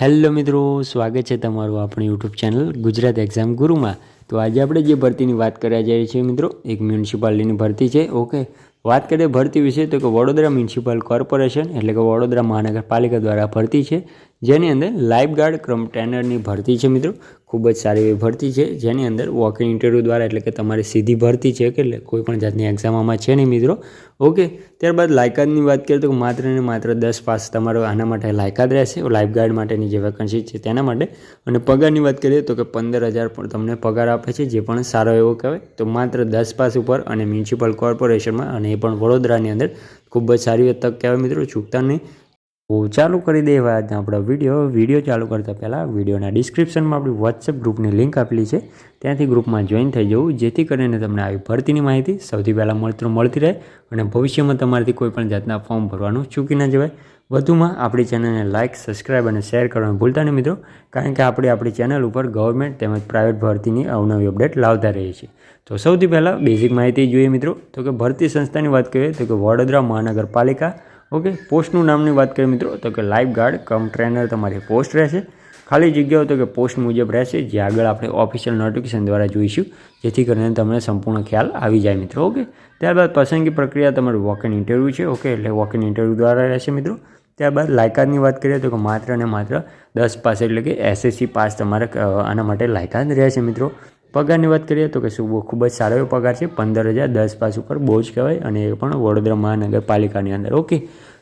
Hello મિત્રો, સ્વાગત છે તમારું આપણી યુટ્યુબ ચેનલ ગુજરાત એક્ઝામ ગુરુમાં. તો આજે આપણે જે ભરતીની વાત કરવા જઈએ છીએ મિત્રો, એક મ્યુનિસિપાલિટીની ભરતી છે. ઓકે વાત કરીએ ભરતી વિશે તો કે વડોદરા મ્યુનિસિપલ કોર્પોરેશન એટલે કે વડોદરા મહાનગરપાલિકા દ્વારા ભરતી છે. જેની અંદર લાઈફ ગાર્ડ ક્રમ ટ્રેનરની ભરતી છે મિત્રો. ખૂબ જ સારી એવી ભરતી છે. જેની અંદર વોકિંગ ઇન્ટરવ્યૂ દ્વારા એટલે કે તમારી સીધી ભરતી છે કે કોઈ પણ જાતની એક્ઝામમાં છે નહીં મિત્રો. ઓકે ત્યારબાદ લાયકાતની વાત કરીએ તો માત્ર ને માત્ર દસ પાસ તમારો આના માટે લાયકાત રહેશે. લાઈફ ગાર્ડ માટેની જે વેકન્સી છે તેના માટે. અને પગારની વાત કરીએ તો કે પંદર હજાર પણ તમને પગાર આપે છે, જે પણ સારો એવો કહેવાય. તો માત્ર દસ પાસ ઉપર અને મ્યુનિસિપલ કોર્પોરેશનમાં અને એ પણ વડોદરાની અંદર ખૂબ જ સારી તક કહેવાય મિત્રો. ચૂકતા નહીં. ચાલુ કરી દઈએ આજના આપણો વીડિયો. વીડિયો ચાલુ કરતાં પહેલાં વિડીયોના ડિસ્ક્રિપ્શનમાં આપણી વોટ્સએપ ગ્રુપની લિંક આપેલી છે. ત્યાંથી ગ્રુપમાં જોઈન થઈ જવું. જેથી કરીને તમને આવી ભરતીની માહિતી સૌથી પહેલાં મળતું મળતી રહે અને ભવિષ્યમાં તમારાથી કોઈપણ જાતના ફોર્મ ભરવાનું ચૂકી ન જવાય. વધુમાં આપણી ચેનલને લાઇક સબસ્ક્રાઇબ અને શેર કરવાનું ભૂલતા નહીં મિત્રો. કારણ કે આપણે આપણી ચેનલ ઉપર ગવર્મેન્ટ તેમજ પ્રાઇવેટ ભરતીની અવનવી અપડેટ લાવતા રહીએ છીએ. તો સૌથી પહેલાં બેઝિક માહિતી જોઈએ મિત્રો. તો કે ભરતી સંસ્થાની વાત કરીએ તો કે વડોદરા મહાનગરપાલિકા ઓકે, પોસ્ટનું નામની વાત કરીએ મિત્રો, તો કે લાઈફ ગાર્ડ કમ ટ્રેનર તમારી પોસ્ટ રહેશે. ખાલી જગ્યાઓ તો કે પોસ્ટ મુજબ રહેશે, જે આગળ આપણે ઓફિશિયલ નોટિફિકેશન દ્વારા જોઈશું, જેથી કરીને તમને સંપૂર્ણ ખ્યાલ આવી જાય મિત્રો, ઓકે? ત્યારબાદ પસંદગી પ્રક્રિયા તમારું વોક ઇન ઇન્ટરવ્યૂ છે, ઓકે? એટલે વોક ઇન ઇન્ટરવ્યૂ દ્વારા રહેશે મિત્રો. ત્યારબાદ લાયકાતની વાત કરીએ તો કે માત્ર ને માત્ર દસ પાસ એટલે કે એસએસસી પાસ તમારે આના માટે લાયકાત રહેશે મિત્રો. પગારની વાત કરીએ તો કે શું ખૂબ જ સારો એવો પગાર છે. પંદર હજાર દસ પાસ ઉપર બહુ જ કહેવાય અને એ પણ વડોદરા મહાનગરપાલિકાની અંદર. ઓકે,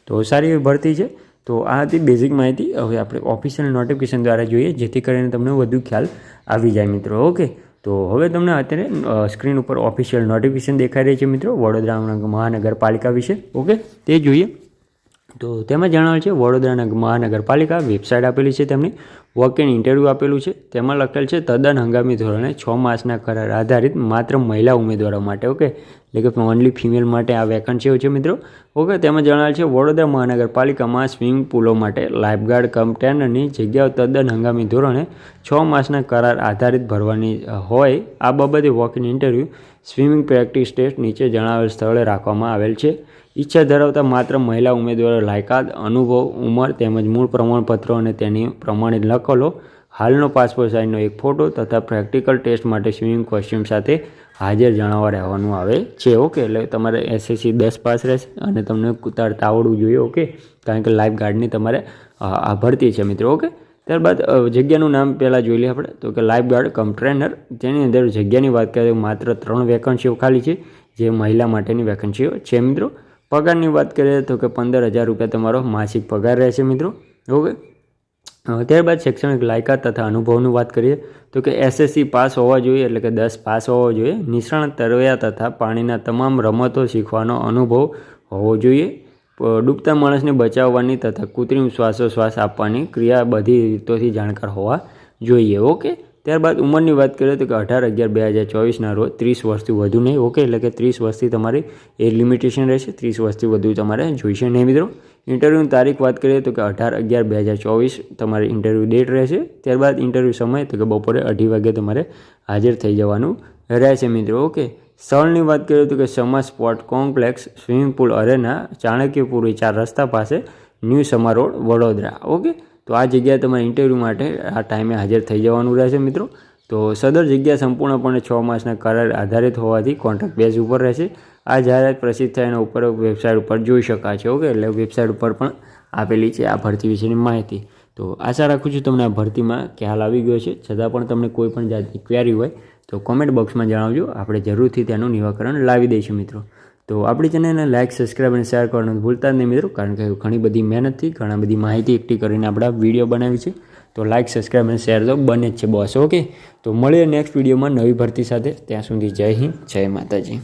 તો સારી એવી ભરતી છે. તો આ હતી બેઝિક માહિતી. હવે આપણે ઓફિશિયલ નોટિફિકેશન દ્વારા જોઈએ, જેથી કરીને તમને વધુ ખ્યાલ આવી જાય મિત્રો. ઓકે, તો હવે તમને અત્યારે સ્ક્રીન ઉપર ઓફિશિયલ નોટિફિકેશન દેખાઈ રહી છે મિત્રો, વડોદરા મહાનગરપાલિકા વિશે. ઓકે, તે જોઈએ. તો તેમાં જણાવેલ છે વડોદરા મહાનગરપાલિકા વેબસાઇટ આપેલી છે તેમની વોક ઇન ઇન્ટરવ્યૂ આપેલું છે. તેમાં લખેલ છે, તદ્દન હંગામી ધોરણે છ માસના કરાર આધારિત માત્ર મહિલા ઉમેદવારો માટે ઓકે એટલે કે ઓનલી ફિમેલ માટે આ વેકન્સીઓ છે મિત્રો. ઓકે તેમાં જણાવેલ છે, વડોદરા મહાનગરપાલિકામાં સ્વિમિંગ પુલો માટે લાઇફગાર્ડ કમ ટેનરની જગ્યાઓ તદ્દન હંગામી ધોરણે છ માસના કરાર આધારિત ભરવાની હોય. આ બાબતે walk in interview swimming practice test નીચે જણાવેલ સ્થળે રાખવામાં આવેલ છે. ઈચ્છા ધરાવતા માત્ર મહિલા ઉમેદવારો, લાયકાત, અનુભવ, ઉંમર તેમજ મૂળ પ્રમાણપત્રો અને તેની પ્રમાણિત નકલો, હાલનો પાસપોર્ટ સાઇઝનો એક ફોટો તથા પ્રેક્ટિકલ ટેસ્ટ માટે સ્વિમિંગ કોસ્ટ્યુમ સાથે હાજર જણાવવા રહેવાનું આવે છે. ઓકે એટલે તમારે એસએસસી દસ પાસ રહેશે અને તમને ઉતારતા આવડવું જોઈએ ઓકે કારણ કે લાઈફ ગાર્ડની તમારે આ ભરતી છે મિત્રો ઓકે ત્યારબાદ જગ્યાનું નામ પહેલાં જોઈ લઈએ આપણે. તો કે લાઈફ ગાર્ડ કમ ટ્રેનર જેની અંદર જગ્યાની વાત કરીએ માત્ર ત્રણ વેકન્સીઓ ખાલી છે, જે મહિલા માટેની વેકન્સીઓ છે મિત્રો. પગારની વાત કરીએ તો કે પંદર હજાર રૂપિયા તમારો માસિક પગાર રહેશે મિત્રો, ઓકે? ત્યારબાદ શૈક્ષણિક લાયકાત તથા અનુભવની વાત કરીએ તો કે એસએસસી પાસ હોવા જોઈએ એટલે કે દસ પાસ હોવો જોઈએ. નિષ્ણાત તરવૈયા તથા પાણીના તમામ રમતો શીખવાનો અનુભવ હોવો જોઈએ. ડૂબતા માણસને બચાવવાની તથા કૃત્રિમ શ્વાસોશ્વાસ આપવાની ક્રિયા બધી રીતોથી જાણકાર હોવા જોઈએ, ઓકે? ત્યારબાદ ઉંમરની વાત કરીએ તો કે અઢાર અગિયાર બે હજાર ચોવીસના રોજ ત્રીસ વર્ષથી વધુ નહીં. ઓકે, એટલે કે ત્રીસ વર્ષથી તમારી એજ લિમિટેશન રહેશે. ત્રીસ વર્ષથી વધુ તમારે જોઈશે નહીં મિત્રો. ઇન્ટરવ્યૂની તારીખ વાત કરીએ તો કે અઢાર અગિયાર બે હજાર ચોવીસ તમારી ઇન્ટરવ્યૂ ડેટ રહેશે. ત્યારબાદ ઇન્ટરવ્યૂ સમય તો કે બપોરે અઢી વાગે તમારે હાજર થઈ જવાનું રહેશે મિત્રો. ઓકે સ્થળની વાત કરીએ તો કે Sama sport complex, swimming pool arena, Chanakyapuri ચાર રસ્તા પાસે new Sama road Vadodara. Okay તો આ જગ્યાએ તમારે ઇન્ટરવ્યૂ માટે આ ટાઈમે હાજર થઈ જવાનું રહેશે મિત્રો. તો સદર જગ્યા સંપૂર્ણપણે છ માસના કરાર આધારિત હોવાથી કોન્ટ્રાક્ટ બેઝ ઉપર રહેશે. આ જાહેરાત પ્રસિદ્ધ થાય એના ઉપર વેબસાઇટ ઉપર જોઈ શકાશે ઓકે એટલે વેબસાઇટ ઉપર પણ આપેલી છે આ ભરતી વિશેની માહિતી. તો આશા રાખું છું તમને આ ભરતીમાં ખ્યાલ આવી ગયો છે છતાં પણ તમને કોઈ પણ જાતની ક્વેરી હોય તો કોમેન્ટ બોક્સમાં જણાવજો. આપણે જરૂરથી તેનું નિવાકરણ લાવી દઈશું મિત્રો. તો આપણી ચેનલને લાઇક સબસ્ક્રાઈબ અને શેર કરવાનું ભૂલતા જ નહીં મિત્રો, કારણ કે ઘણી બધી મહેનતથી ઘણા બધી માહિતી એકઠી કરીને આપણે વીડિયો બનાવી છે. તો લાઇક સબસ્ક્રાઈબ અને શેર તો બને જ છે બોસ ઓકે તો મળીએ નેક્સ્ટ વિડીયોમાં નવી ભરતી સાથે. ત્યાં સુધી જય હિન્દ, જય માતાજી.